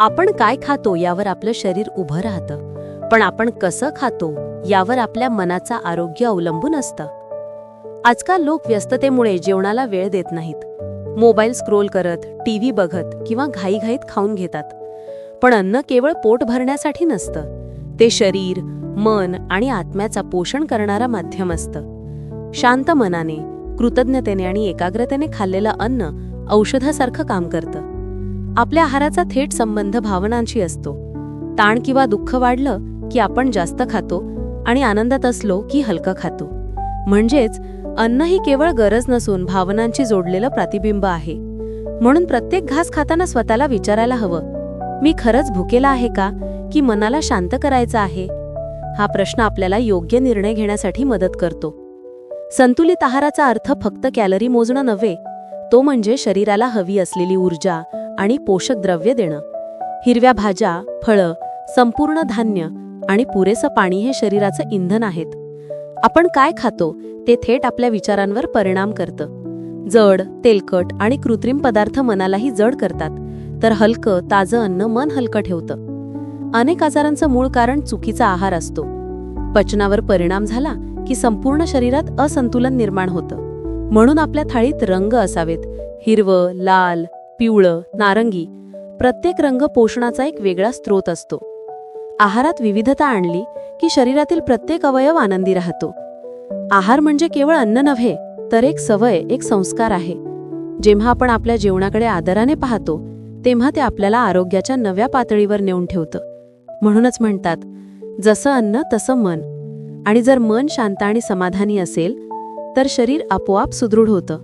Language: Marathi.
आपण काय खातो यावर आपलं शरीर उभं राहतं. पण आपण कसं खातो यावर आपल्या मनाचं आरोग्य अवलंबून असतं. आजकाल लोक व्यस्ततेमुळे जेवणाला वेळ देत नाहीत. मोबाईल स्क्रोल करत टीव्ही बघत किंवा घाईघाईत खाऊन घेतात. पण अन्न केवळ पोट भरण्यासाठी नसतं. ते शरीर मन आणि आत्म्याचा पोषण करणारं माध्यम असतं. शांत मनाने कृतज्ञतेने आणि एकाग्रतेने खाल्लेलं अन्न औषधासारखं काम करतं. आपल्या आहाराचा थेट संबंध भावनांशी असतो. ताण किंवा दुःख वाढलं की आपण जास्त खातो आणि आनंदात असलो की हलकं खातो. म्हणजेच अन्न ही केवळ गरज नसून भावनांची जोडलेलं प्रतिबिंब आहे. म्हणून प्रत्येक घास खाताना स्वतःला विचारायला हवं मी खरंच भुकेला आहे का? की मनाला शांत करायचं आहे? हा प्रश्न आपल्याला योग्य निर्णय घेण्यासाठी मदत करतो. संतुलित आहाराचा अर्थ फक्त कॅलरी मोजणं नव्हे तो म्हणजे शरीराला हवी असलेली ऊर्जा आणि पोषक द्रव्य देणं. हिरव्या भाज्या फळं संपूर्ण धान्य आणि पुरेसं पाणी हे शरीराचं इंधन आहेत. आपण काय खातो ते थेट आपल्या विचारांवर परिणाम करतं. जड तेलकट आणि कृत्रिम पदार्थ मनालाही जड करतात तर हलकं ताजं अन्न मन हलकं ठेवतं. अनेक आजारांचं मूळ कारण चुकीचा आहार असतो. पचनावर परिणाम झाला की संपूर्ण शरीरात असंतुलन निर्माण होतं. म्हणून आपल्या थाळीत रंग असावेत. हिरवं लाल पिवळं नारंगी प्रत्येक रंग पोषणाचा एक वेगळा स्रोत असतो. आहारात विविधता आणली की शरीरातील प्रत्येक अवयव आनंदी राहतो. आहार म्हणजे केवळ अन्न नव्हे तर एक सवय एक संस्कार आहे. जेव्हा आपण आपल्या जेवणाकडे आदराने पाहतो तेव्हा ते आपल्याला आरोग्याच्या नव्या पातळीवर नेऊन ठेवतं. म्हणूनच म्हणतात जसं अन्न तसं मन. आणि जर मन शांत आणि समाधानी असेल तर शरीर आपोआप सुदृढ होतं.